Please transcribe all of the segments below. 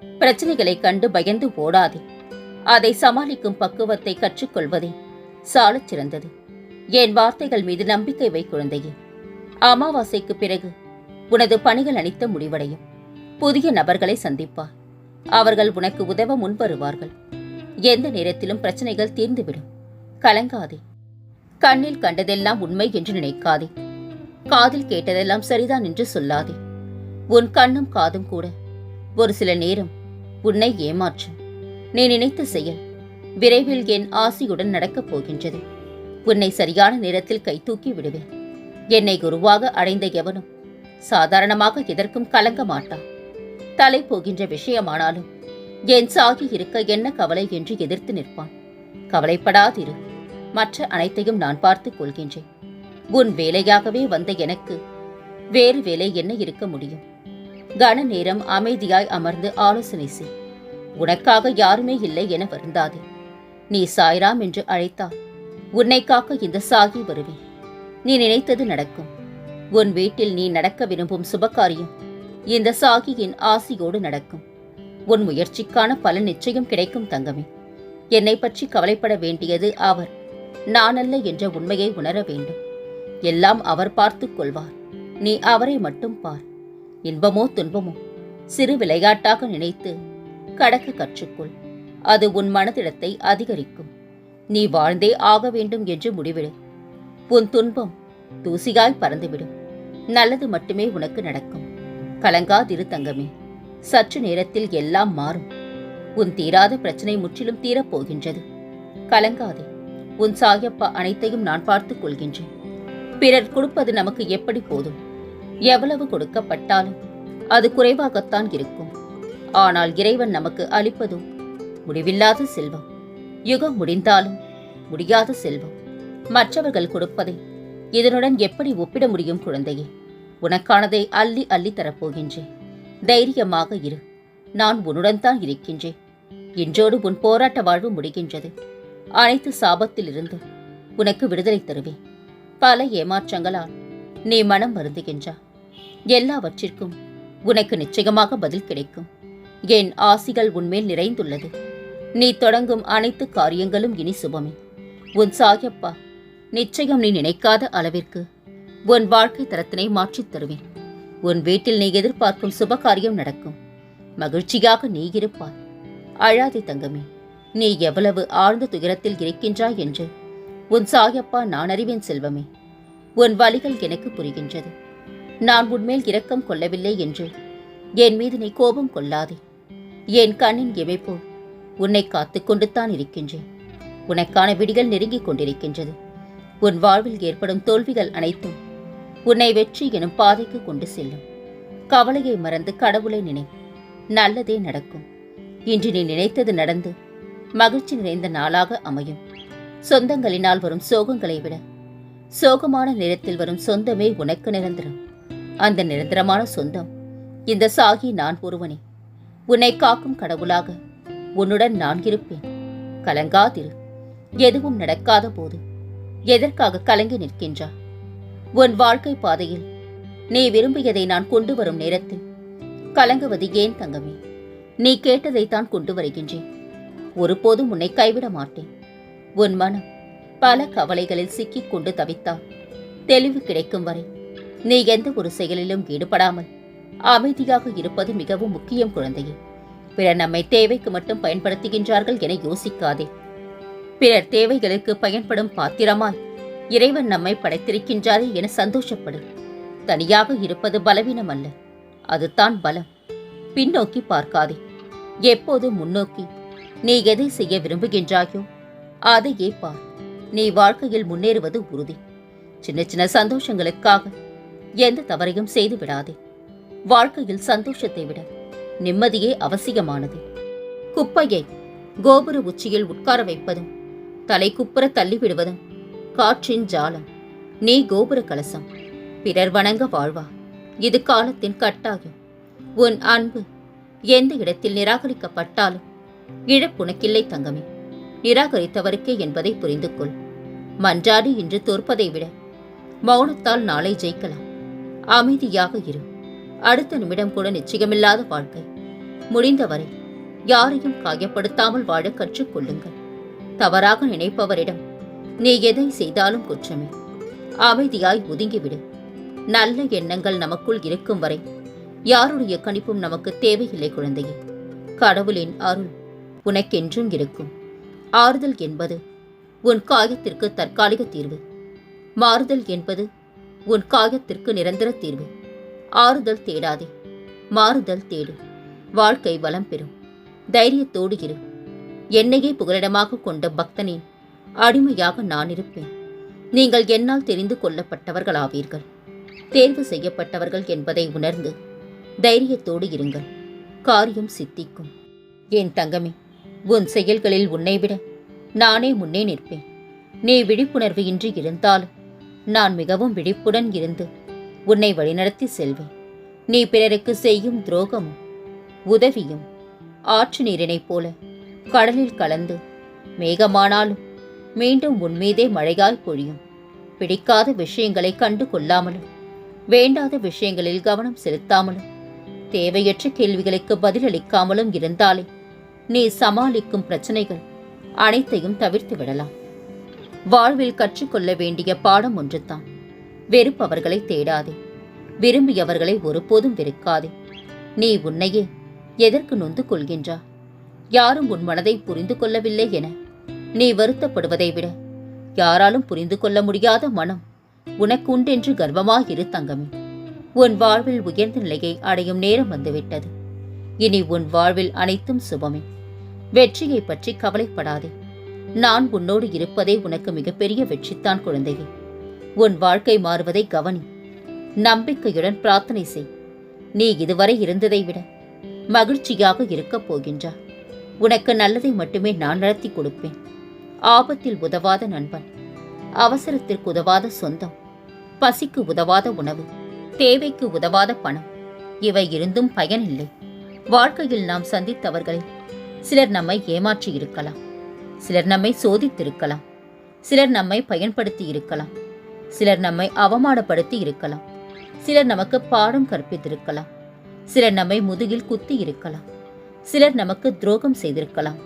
பிரச்சனைகளை கண்டு பயந்து ஓடாதே. அதை சமாளிக்கும் பக்குவத்தை கற்றுக்கொள்வதே சாலச் சிறந்தது. என் வார்த்தைகள் மீது நம்பிக்கை வை குழந்தையே. அமாவாசைக்கு பிறகு உனது பணிகள் அளித்த முடிவடையும். புதிய நபர்களை சந்திப்பார். அவர்கள் உனக்கு உதவ முன்வருவார்கள் எந்த நேரத்திலும் பிரச்சனைகள் தீர்ந்துவிடும். கலங்காதே. கண்ணில் கண்டதெல்லாம் உண்மை என்று நினைக்காதே. காதில் கேட்டதெல்லாம் சரிதான் என்று சொல்லாதே. உன் கண்ணும் காதும் கூட ஒரு சில நேரம் உன்னை ஏமாற்றும். நீ நினைத்த செயல் விரைவில் என் ஆசியுடன் நடக்கப் போகின்றது. உன்னை சரியான நேரத்தில் கைதூக்கி விடுவேன். என்னை குருவாக அடைந்த எவனும் சாதாரணமாக எதற்கும் கலங்க மாட்டான். தலை போகின்ற விஷயமானாலும் என் சாகி இருக்க என்ன கவலை என்று எதிர்த்து நிற்பான். கவலைப்படாதிரு. மற்ற அனைத்தையும் நான் பார்த்துக் கொள்கின்றேன். உன் வேலையாகவே வந்த எனக்கு வேறு வேலை என்ன இருக்க முடியும்? கன நேரம் அமைதியாய் அமர்ந்து ஆலோசனை செய். உனக்காக யாருமே இல்லை என வருந்தாதே. நீ சாய்ராம் என்று அழைத்தால் உன்னை காக்க இந்த சாகி வருவேன். நீ நினைத்தது நடக்கும். உன் வீட்டில் நீ நடக்க விரும்பும் சுபகாரியம் இந்த சாகியின் ஆசியோடு நடக்கும். உன் முயற்சிக்கான பலன் நிச்சயம் கிடைக்கும் தங்கமே. என்னை பற்றி கவலைப்பட வேண்டியது அவர் நானல்ல என்ற உண்மையை உணர வேண்டும். எல்லாம் அவர் பார்த்துக் கொள்வார். நீ அவரை மட்டும் பார். இன்பமோ துன்பமோ? சிறு விளையாட்டாக நினைத்து கடக்க கற்றுக்கொள். அது உன் மனதிடத்தை அதிகரிக்கும். நீ வாழ்ந்தே ஆக வேண்டும் என்று முடிவிடு. உன் துன்பம் தூசியாய் பறந்துவிடும். நல்லது மட்டுமே உனக்கு நடக்கும். கலங்காதிரு தங்கமே. சற்று நேரத்தில் எல்லாம் மாறும். உன் தீராத பிரச்சனை முற்றிலும் தீரப் போகின்றது கலங்காதே. உன் சாயப்பா அனைத்தையும் நான் பார்த்துக் கொள்கின்றேன். பிறர் கொடுப்பது நமக்கு எப்படி போதும்? எவ்வளவு கொடுக்கப்பட்டாலும் அது குறைவாகத்தான் இருக்கும். ஆனால் இறைவன் நமக்கு அளிப்பதும் முடிவில்லாத செல்வம். யுகம் முடிந்தாலும் முடியாத செல்வம். மற்றவர்கள் கொடுப்பதை இதனுடன் எப்படி ஒப்பிட முடியும் குழந்தையே? உனக்கானதை அள்ளி அள்ளி தரப்போகின்றேன். தைரியமாக இரு. நான் உன்னுடன் தான் இருக்கின்றேன். இன்றோடு உன் போராட்ட வாழ்வு முடிகின்றது. அனைத்து சாபத்திலிருந்து உனக்கு விடுதலை தருவேன். பல ஏமாற்றங்களால் நீ மனம் வருந்துகின்றா எல்லாவற்றிற்கும் உனக்கு நிச்சயமாக பதில் கிடைக்கும். என் ஆசிகள் உன்மேல் நிறைந்துள்ளது. நீ தொடங்கும் அனைத்து காரியங்களும் இனி சுபமே. உன் சாயப்பா நிச்சயம் நீ நினைக்காத அளவிற்கு உன் வாழ்க்கை தரத்தினை மாற்றித் தருவேன். உன் வீட்டில் நீ எதிர்பார்க்கும் சுபகாரியம் நடக்கும். மகிழ்ச்சியாக நீ இருப்பாய். அழாதே தங்கமே நீ எவ்வளவு ஆழ்ந்த துயரத்தில் இருக்கின்றாய் என்று உன் சாயப்பா நான் அறிவேன் செல்வமே. உன் வழிகள் எனக்கு புரிகின்றது. நான் உன்மேல் இரக்கம் கொள்ளவில்லை என்று. என் மீது நீ கோபம் கொள்ளாதே. என் கண்ணின் இமைப்போ உன்னை காத்துக் தான் இருக்கின்றேன். உனக்கான விடிகள் நெருங்கிக் கொண்டிருக்கின்றது. உன் வாழ்வில் ஏற்படும் தோல்விகள் அனைத்தும் உன்னை வெற்றி எனும் பாதைக்கு கொண்டு செல்லும். கவலையை மறந்து கடவுளை நினை. நல்லதே நடக்கும். இன்று நீ நினைத்தது நடந்து மகிழ்ச்சி நிறைந்த நாளாக அமையும். சொந்தங்களினால் வரும் சோகங்களை விட சோகமான நேரத்தில் வரும் சொந்தமே உனக்கு நிரந்தரம். அந்த நிரந்தரமான சொந்தம். இந்த சாகி நான் ஒருவனே. உன்னை காக்கும் கடவுளாக உன்னுடன் நான் இருப்பேன். கலங்காதிரு. எதுவும் நடக்காத போது எதற்காக கலங்கி நிற்கின்றா உன் வாழ்க்கை பாதையில் நீ விரும்பியதை நான் கொண்டு வரும் நேரத்தில் கலங்குவது ஏன் தங்கமே? நீ கேட்டதைத்தான் கொண்டு வருகின்றேன். ஒருபோதும் உன்னை கைவிட மாட்டேன். உன் மனம் பல கவலைகளில் சிக்கிக் கொண்டு தவித்தால் தெளிவு கிடைக்கும் வரை நீ எந்த ஒரு செயலிலும் ஈடுபடாமல் அமைதியாக இருப்பது மிகவும் முக்கியம் குழந்தையே. பிறர் நம்மை தேவைக்கு மட்டும் பயன்படுத்துகின்றார்கள் என யோசிக்காதே. பிறர் தேவைகளுக்கு பயன்படும் பாத்திரமாய் இறைவன் நம்மை படைத்திருக்கின்றாரே என சந்தோஷப்படு. தனியாக இருப்பது பலவீனம் அல்ல. அதுதான் பலம். பின்னோக்கி பார்க்காதே. எப்போது முன்னோக்கி? நீ எதை செய்ய விரும்புகின்றாயோ அதையே பார். நீ வாழ்க்கையில் முன்னேறுவது உறுதி. சின்ன சின்ன சந்தோஷங்களுக்காக எந்த தவறையும் செய்து விடாதே. வாழ்க்கையில் சந்தோஷத்தை விட நிம்மதியே அவசியமானது. குப்பையை கோபுர உச்சியில் உட்கார வைப்பதும் தலை குப்புற தள்ளிவிடுவதும் காற்றின் ஜாலம் நீ கோபுர கலசம் பிறர் வணங்க வாழ்வா. இது காலத்தின் கட்டாயம். உன் அன்பு எந்த இடத்தில் நிராகரிக்கப்பட்டாலும் இழப்புனக்கில்லை தங்கமே. நிராகரித்தவருக்கே என்பதை புரிந்து கொள் மன்றாடி இன்று தோற்பதை விட மௌனத்தால் நாளை ஜெயிக்கலாம். அமைதியாக இரு. அடுத்த நிமிடம் கூட நிச்சயமில்லாத வாழ்க்கை. முடிந்தவரை யாரையும் காயப்படுத்தாமல் வாழ கற்றுக்கொள்ளுங்கள் தவறாக நினைப்பவரிடம் நீ எதை செய்தாலும் குற்றமே. அமைதியாய் ஒதுங்கிவிடு. நல்ல எண்ணங்கள் நமக்குள் இருக்கும் வரை யாருடைய கணிப்பும் நமக்கு தேவையில்லை குழந்தையே. கடவுளின் அருள் உனக்கென்றும் இருக்கும். ஆறுதல் என்பது உன் காயத்திற்கு தற்காலிக தீர்வு. மாறுதல் என்பது உன் காயத்திற்கு நிரந்தர தீர்வு. ஆறுதல் தேடாதே. மாறுதல் தேடு. வாழ்க்கை வளம் பெறும். தைரியத்தோடு இரு. என்னையே புகலிடமாக கொண்ட பக்தனின் அடிமையாக நான் இருப்பேன். நீங்கள் என்னால் தெரிந்து கொள்ளப்பட்டவர்களாவீர்கள். தேர்வு செய்யப்பட்டவர்கள் என்பதை உணர்ந்து தைரியத்தோடு இருங்கள். காரியம் சித்திக்கும். என் தங்கமே உன் செயல்களில் உன்னை விட நானே முன்னே நிற்பேன். நீ விழிப்புணர்வு இன்றி இருந்தாலும் நான் மிகவும் விழிப்புடன் இருந்து உன்னை வழிநடத்தி செல்வேன். நீ பிறருக்கு செய்யும் துரோகமும் உதவியும் ஆற்று நீரினைப் போல கடலில் கலந்து மேகமானாலும் மீண்டும் உன்மீதே மழையாய் பொழியும். பிடிக்காத விஷயங்களை கண்டு கொள்ளாமலும் வேண்டாத விஷயங்களில் கவனம் செலுத்தாமலும் தேவையற்ற கேள்விகளுக்கு பதிலளிக்காமலும் இருந்தாலே நீ சமாளிக்கும் பிரச்சனைகள் அனைத்தையும் தவிர்த்து விடலாம். வாழ்வில் கற்றுக்கொள்ள வேண்டிய பாடம் ஒன்றுதான். வெறுப்பவர்களை தேடாதே. விரும்பியவர்களை ஒருபோதும் வெறுக்காதே. நீ உன்னையே எதற்கு நொந்து கொள்கின்றா? யாரும் உன் மனதை புரிந்து கொள்ளவில்லை என. நீ வருத்தப்படுவதை விட யாராலும் புரிந்து கொள்ள முடியாத மனம் உனக்கு உண்டென்று கர்வமாயிரு தங்கமே. உன் வாழ்வில் உயர்ந்த நிலையை அடையும் நேரம் வந்துவிட்டது. இனி உன் வாழ்வில் அனைத்தும் சுபமே. வெற்றியை பற்றி கவலைப்படாதே. நான் உன்னோடு இருப்பதே உனக்கு மிகப்பெரிய வெற்றித்தான் குழந்தையே. உன் வாழ்க்கை மாறுவதை கவனி. நம்பிக்கையுடன் பிரார்த்தனை செய். நீ இதுவரை இருந்ததை விட மகிழ்ச்சியாக இருக்கப் போகின்றா. உனக்கு நல்லதை மட்டுமே நான் நடத்தி கொடுப்பேன். ஆபத்தில் உதவாத நண்பன். அவசரத்திற்கு உதவாத சொந்தம். பசிக்கு உதவாத உணவு. தேவைக்கு உதவாத பணம். இவை இருந்தும் பயனில்லை. வாழ்க்கையில் நாம் சந்தித்தவர்களில் சிலர் நம்மை ஏமாற்றி இருக்கலாம் சிலர் நம்மை சோதித்திருக்கலாம். சிலர் நம்மை பயன்படுத்தி இருக்கலாம். சிலர் நம்மை அவமானப்படுத்தி இருக்கலாம். சிலர் நமக்கு பாடம் கற்பித்திருக்கலாம். சிலர் நம்மை முதுகில் குத்தி இருக்கலாம். சிலர் நமக்கு துரோகம் செய்திருக்கலாம்.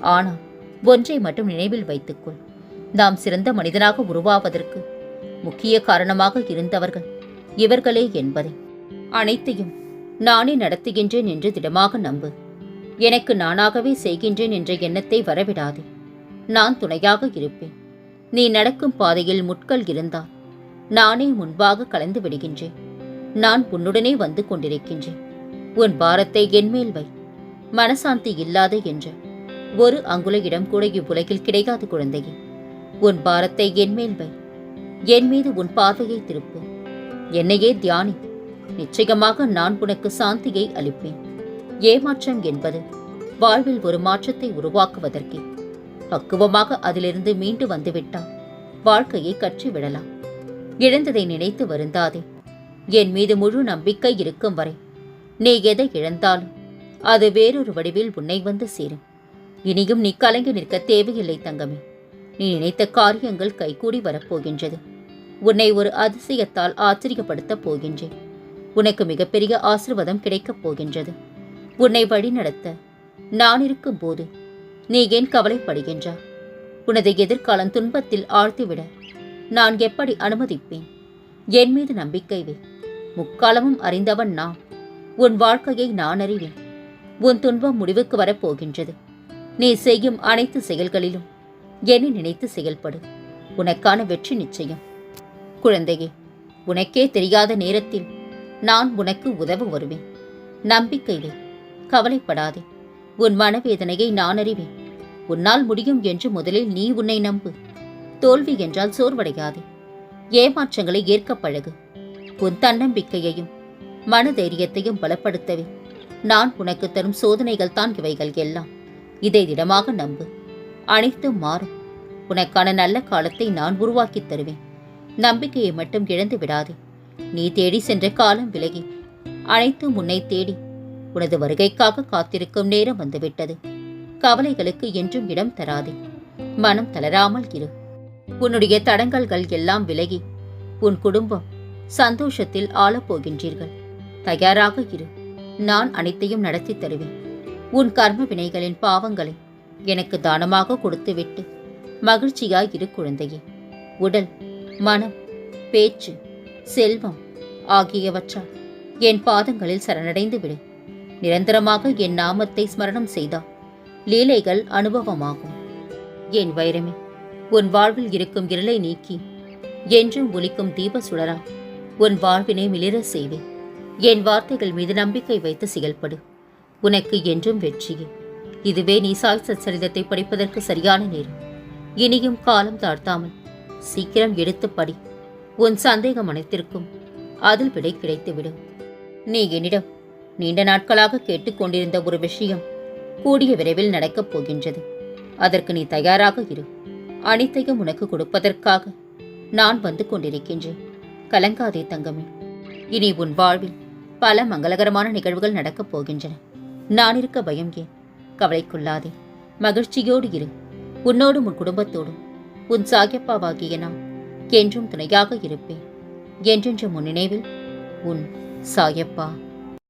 ஆனால் ஒன்றை மட்டும் நினைவில் வைத்துக்கொள். நாம் சிறந்த மனிதனாக உருவாவதற்கு முக்கிய காரணமாக இருந்தவர்கள் இவர்களே என்பதை. அனைத்தையும் நானே நடத்துகின்றேன் என்று திடமாக நம்பு. எனக்கு நானாகவே செய்கின்றேன் என்ற எண்ணத்தை வரவிடாதே. நான் துணையாக இருப்பேன். நீ நடக்கும் பாதையில் முட்கள் இருந்தால் நானே முன்பாக கலந்து விடுகின்றேன். நான் உன்னுடனே வந்து கொண்டிருக்கின்றேன். உன் பாரத்தை என்மேல் வை. மனசாந்தி இல்லாத என்ற ஒரு அங்குல இடம் கூட இவ்வுலகில் கிடைக்காது குழந்தையே. உன் பாரத்தை என்மேல் வை. என் மீது உன் பார்வையை திருப்பு. என்னையே தியானி நிச்சயமாக நான் உனக்கு சாந்தியை அளிப்பேன். ஏமாற்றம் என்பது வாழ்வில் ஒரு மாற்றத்தை உருவாக்குவதற்கே. பக்குவமாக அதிலிருந்து மீண்டு வந்துவிட்டால் வாழ்க்கையை கற்றுவிடலாம். இழந்ததை நினைத்து வருந்தாதே. என் மீது முழு நம்பிக்கை இருக்கும் வரை நீ எதை இழந்தாலும் அது வேறொரு வடிவில் உன்னை வந்து சேரும். இனியும் நீ கலங்கி நிற்க தேவையில்லை தங்கமே. நீ நினைத்த காரியங்கள் கைகூடி வரப்போகின்றது. உன்னை ஒரு அதிசயத்தால் ஆச்சரியப்படுத்தப் போகின்றேன். உனக்கு மிகப்பெரிய ஆசிர்வாதம் கிடைக்கப் போகின்றது. உன்னை வழிநடத்த நான் இருக்கும்போது நீ ஏன் கவலைப்படுகின்றா? உனது எதிர்காலம் துன்பத்தில் ஆழ்த்திவிட நான் எப்படி அனுமதிப்பேன்? என் மீது நம்பிக்கை வே. முக்காலமும் அறிந்தவன் நான் உன் வாழ்க்கையை நான் அறிவேன். உன் துன்பம் முடிவுக்கு வரப்போகின்றது. நீ செய்யும் அனைத்து செயல்களிலும் என்னை நினைத்து செயல்படு. உனக்கான வெற்றி நிச்சயம். குழந்தையே உனக்கே தெரியாத நேரத்தில் நான் உனக்கு உதவ வருவேன். நம்பிக்கை வை. கவலைப்படாதே. உன் மனவேதனையை நான் அறிவேன். உன்னால் முடியும் என்று முதலில் நீ உன்னை நம்பு. தோல்வி என்றால் சோர்வடையாதே. ஏமாற்றங்களை ஏற்க பழகு. உன் தன்னம்பிக்கையையும் மனதைரியத்தையும் பலப்படுத்தவே. நான் உனக்கு தரும் சோதனைகள் தான் இவைகள் எல்லாம். இதை திடமாக நம்பு. அனைத்தும் மாறும். உனக்கான நல்ல காலத்தை நான் உருவாக்கித் தருவேன். நம்பிக்கையை மட்டும் இழந்து விடாதே நீ தேடி சென்ற காலம் விலகி. அனைத்தும் உன்னை தேடி உனது வருகைக்காக காத்திருக்கும் நேரம் வந்துவிட்டது. கவலைகளுக்கு என்றும் இடம் தராதே. மனம் தளராமல் இரு. உன்னுடைய தடங்கல்கள் எல்லாம் விலகி உன் குடும்பம் சந்தோஷத்தில் ஆளப்போகின்றீர்கள். தயாராக இரு. நான் அனைத்தையும் நடத்தி தருவேன். உன் கர்ம வினைகளின் பாவங்களை எனக்கு தானமாக கொடுத்துவிட்டு மகிழ்ச்சியாய் இரு குழந்தையே. உடல் மனம் பேச்சு செல்வம் ஆகியவற்றால் என் பாதங்களில் சரணடைந்து விடு நிரந்தரமாக என் நாமத்தை ஸ்மரணம் செய்தால் லீலைகள் அனுபவமாகும். என் வைரமே உன் வாழ்வில் இருக்கும் இருளை நீக்கி என்றும் ஒலிக்கும் தீப சுடரா உன் வாழ்வினை மிளிர செய்வேன் என் வார்த்தைகள் மீது நம்பிக்கை வைத்து செயல்படு. உனக்கு என்றும் வெற்றியே. இதுவே நீ சாய் சச்சரிதத்தை படிப்பதற்கு சரியான நேரம். இனியும் காலம் தாழ்த்தாமல் சீக்கிரம் எடுத்து படி. உன் சந்தேகம் அனைத்திற்கும் அதில் விடை கிடைத்துவிடும். நீ என்னிடம் நீண்ட நாட்களாக கேட்டுக்கொண்டிருந்த ஒரு விஷயம் கூடிய விரைவில் நடக்கப் போகின்றது. அதற்கு நீ தயாராக இரு. அனைத்தையும் உனக்கு கொடுப்பதற்காக நான் வந்து கொண்டிருக்கின்றேன். கலங்காதே தங்கமே. இனி உன் வாழ்வில் பல மங்களகரமான நிகழ்வுகள் நடக்கப் போகின்றன. நான் இருக்க பயம் ஏன்? கவலைக்குள்ளாதே மகிழ்ச்சியோடு இரு. உன்னோடும் உன் குடும்பத்தோடும் உன் சாகியப்பாவாகிய நான் என்றும் துணையாக இருப்பேன். என்றென்றும் முன் நினைவில் உன் சாயப்பா